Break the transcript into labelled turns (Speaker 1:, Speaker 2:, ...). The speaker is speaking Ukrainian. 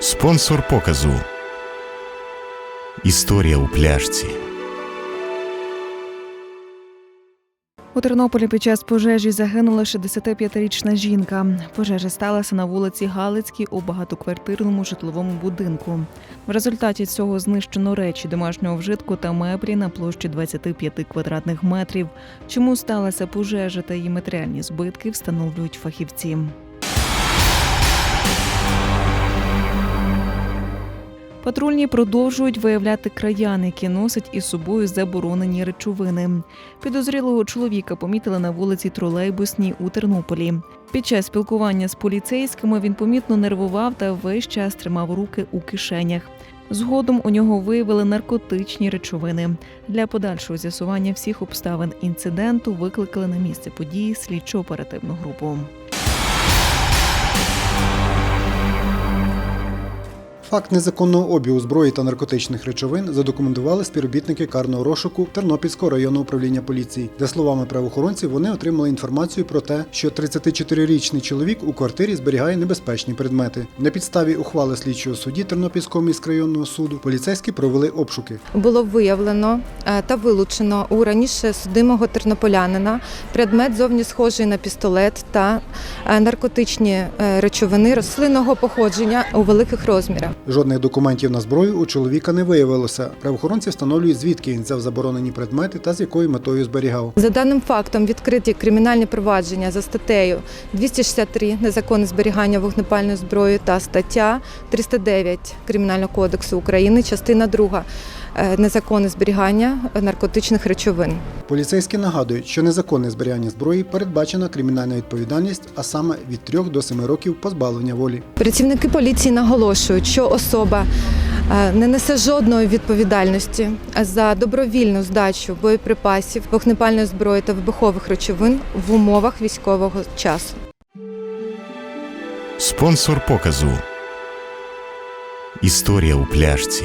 Speaker 1: Спонсор показу. Історія у пляшці.
Speaker 2: У Тернополі під час пожежі загинула 65-річна жінка. Пожежа сталася на вулиці Галицькій у багатоквартирному житловому будинку. В результаті цього знищено речі домашнього вжитку та меблі на площі 25 квадратних метрів. Чому сталася пожежа та її матеріальні збитки, встановлюють фахівці. Патрульні продовжують виявляти краян, які носять із собою заборонені речовини. Підозрілого чоловіка помітили на вулиці Тролейбусній у Тернополі. Під час спілкування з поліцейськими він помітно нервував та весь час тримав руки у кишенях. Згодом у нього виявили наркотичні речовини. Для подальшого з'ясування всіх обставин інциденту викликали на місце події слідчо-оперативну групу.
Speaker 3: Факт незаконного обігу зброї та наркотичних речовин задокументували співробітники карного розшуку Тернопільського районного управління поліції, де словами правоохоронців вони отримали інформацію про те, що 34-річний чоловік у квартирі зберігає небезпечні предмети. На підставі ухвали слідчого судді Тернопільського міськрайонного суду поліцейські провели обшуки.
Speaker 4: було виявлено е, та вилучено у раніше судимого тернополянина предмет зовні схожий на пістолет та е, наркотичні е, речовини рослинного походження у великих розмірах.
Speaker 3: Жодних документів на зброю у чоловіка не виявилося. Правоохоронці встановлюють, звідки він взяв заборонені предмети та з якою метою зберігав.
Speaker 4: За даним фактом відкриті кримінальні провадження за статтею 263 незаконне зберігання вогнепальної зброї та стаття 309 Кримінального кодексу України, частина 2 незаконне зберігання наркотичних речовин.
Speaker 3: Поліцейські нагадують, що незаконне зберігання зброї передбачена кримінальна відповідальність, а саме від 3 до 7 років позбавлення волі.
Speaker 4: Працівники поліції наголошують, що особа е, не несе жодної відповідальності за добровільну здачу боєприпасів, вогнепальної зброї та вибухових речовин в умовах військового часу.
Speaker 1: Спонсор показу. Історія у пляшці.